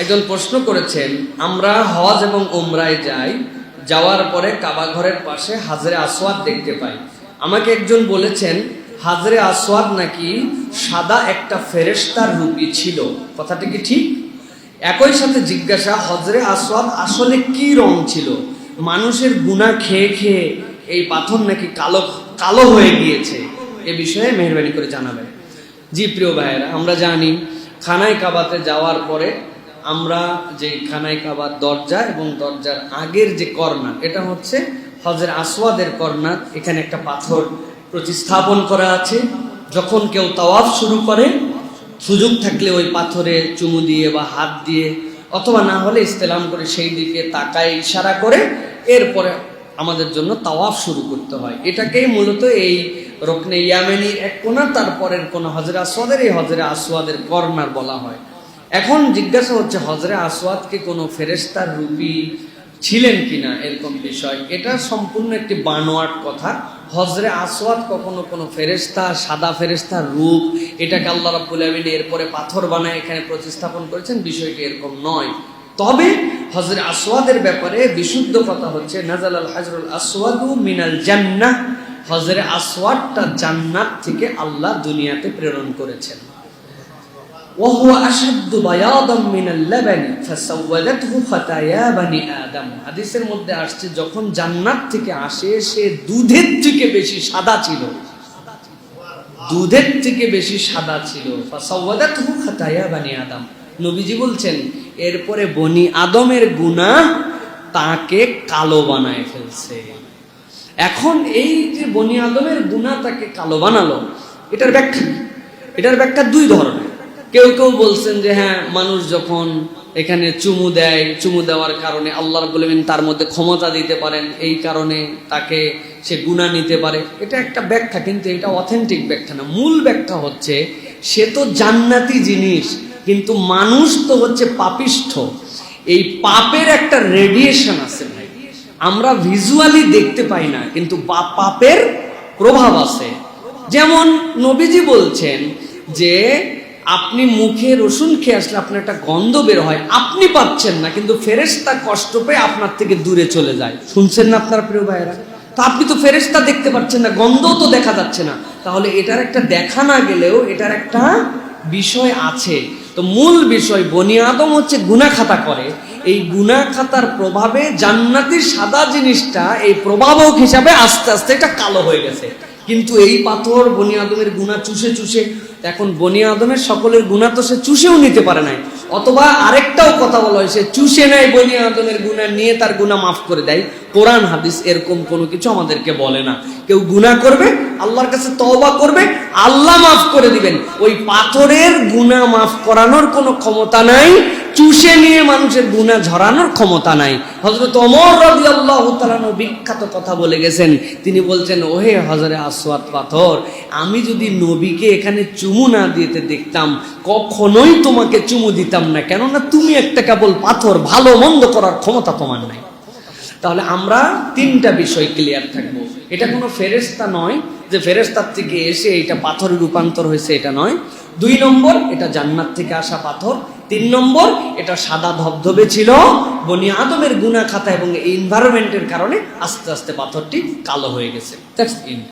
একজন প্রশ্ন করেছেন, আমরা হজ এবং উমরায় যাই, যাওয়ার পরে কাবা ঘরের পাশে হাজরে আসওয়াদ দেখতে পাই। আমাকে একজন বলেছেন, হাজরে আসওয়াদ নাকি সাদা একটা ফেরেশতার রূপী ছিল। কথাটা কি ঠিক? একই সাথে জিজ্ঞাসা, হজরে আসওয়াদ আসলে কি রং ছিল? মানুষের গুণা খেয়ে খেয়ে এই পাথর নাকি কালো কালো হয়ে গিয়েছে? এ বিষয়ে মেহরবানি করে জানাবেন। জি, প্রিয় ভাইয়েরা, আমরা জানি, খানায় কাবাতে যাওয়ার পরে আমরা যে খানায় কাবার দরজা এবং দরজার আগের যে কর্নার এটা হচ্ছে হজের আসওয়াদের কর্নার এখানে একটা পাথর প্রতিস্থাপন করা আছে। যখন কেউ তাওয়াফ শুরু করে, সুযোগ থাকলে ওই পাথরে চুমু দিয়ে বা হাত দিয়ে, অথবা না হলে ইস্তেলাম করে সেই দিকে তাকায় ইশারা করে, এরপরে আমাদের জন্য তাওয়াফ শুরু করতে হয়। এটাকেই মূলত এই রকনে ইয়ামেনির এক কোনা তারপরের কোন হজরে আসওয়াদের, এই হজরে আসওয়াদের কর্নার বলা হয়। এখন জিজ্ঞাসা হচ্ছে হজরে আসওয়াদকে কোনো ফেরেস্তার রূপী ছিলেন কিনা এরকম বিষয়? এটা সম্পূর্ণ একটি বানোয়াট কথা। হজরে আসওয়াদ কখনো কোনো ফেরেস্তা সাদা ফেরেস্তার রূপ, এটাকে আল্লাহ রাব্বুল এরপরে পাথর বানায় এখানে প্রতিস্থাপন করেছেন, বিষয়টি এরকম নয়। তবে হজরে আসওয়াদের ব্যাপারে বিশুদ্ধ কথা হচ্ছে নাজাল আল হাজরুল আসওয়াদু মিনাল জান্নাহ। হজরে আসওয়াদটা জান্নাত থেকে আল্লাহ দুনিয়াতে প্রেরণ করেছেন। وهو أشد بياضا من اللبن فسودته خطايا بني آدم হাদিসের মধ্যে আসছে যখন জান্নাত থেকে আসে সে দুধের থেকে বেশি সাদা ছিল দুধের থেকে বেশি সাদা ছিল ফাসাওয়াদাতহু খাতায়া বানি আদম নবীজি বলছেন এরপরে বনি আদমের গুনাহ তাকে কালো বানায় ফেলছে এখন এই যে বনি আদমের গুনাহ তাকে কালো বানালো এটার ব্যাখ্যা কি? এটার ব্যাখ্যা দুই ধরনের কেউ কেউ বলছেন যে হ্যাঁ মানুষ যখন এখানে চুমু দেয়, চুমু দেওয়ার কারণে আল্লাহ বলবেন তার মধ্যে ক্ষমতা দিতে পারেন, এই কারণে তাকে সে গুণা নিতে পারে। এটা একটা ব্যাখ্যা, কিন্তু এটা অথেন্টিক ব্যাখ্যা না। মূল ব্যাখ্যা হচ্ছে, সে তো জান্নাতি জিনিস, কিন্তু মানুষ তো হচ্ছে পাপিষ্ঠ। এই পাপের একটা রেডিয়েশন আছে ভাই। আমরা ভিজুয়ালি দেখতে পাই না, কিন্তু পাপের প্রভাব আছে। যেমন নবীজি বলছেন যে আপনি মুখে রসুন খেয়ে আসলে আপনার একটা গন্ধ বের হয়। আপনি পাচ্ছেন না, কিন্তু ফেরেশতা কষ্ট পেয়ে আপনার থেকে দূরে চলে যায়। শুনছেন না আপনার প্রিয় ভাইয়েরা? তো আপনি তো ফেরেশতা দেখতে পাচ্ছেন না, গন্ধও তো দেখা যাচ্ছে না। তাহলে এটার একটা দেখা না গেলেও এটার একটা বিষয় আছে। তো মূল বিষয়, বনি আদম হচ্ছে গুনা খাতা করে। এই গুনা খাতার প্রভাবে জান্নাতির সাদা জিনিসটা এই প্রভাবক হিসাবে আস্তে আস্তে এটা কালো হয়ে গেছে। কিন্তু এই পাথর বনি আদমের গুণা চুষে চুষে, এখন বনি আদমের সকলের গুণা তো সে চুষেও নিতে পারে নাই। অথবা আরেকটাও কথা বলা হয়, সে চুষে নেয় বনি আদমের গুণা, নিয়ে তার গুণা মাফ করে দেয়। কোরআন, হাদিস এরকম কোনো কিছু আমাদেরকে বলে না। কেউ গুণা করবে, আল্লাহর কাছে তওবা করবে, আল্লাহ মাফ করে দিবেন। ওই পাথরের গুণা মাফ করানোর কোনো ক্ষমতা নাই চুষে নিয়ে মানুষের গুণা ঝরানোর ক্ষমতা নাই। হজরত অমর রবি আল্লাহ বিখ্যাত কথা বলে গেছেন। তিনি বলছেন, ওহে হজরে আসওয়াত পাথর, আমি যদি নবীকে এখানে চুমু না দিতে দেখতাম, কখনোই তোমাকে চুমু দিতাম না। কেননা তুমি একটা কেবল পাথর, ভালো মন্দ করার ক্ষমতা তোমার নাই। তাহলে আমরা তিনটা বিষয় ক্লিয়ার থাকব। এটা কোনো ফেরেস্তা নয় যে ফেরেস্তার থেকে এসে এটা পাথরে রূপান্তর হয়েছে, এটা নয়। দুই নম্বর, এটা জান্নাত থেকে আসা পাথর। তিন নম্বর, এটা সাদা ধবধবে ছিল বনি আদমের গুনা খাতা এবং এনভায়রনমেন্টের কারণে আস্তে আস্তে পাথরটি কালো হয়ে গেছে it.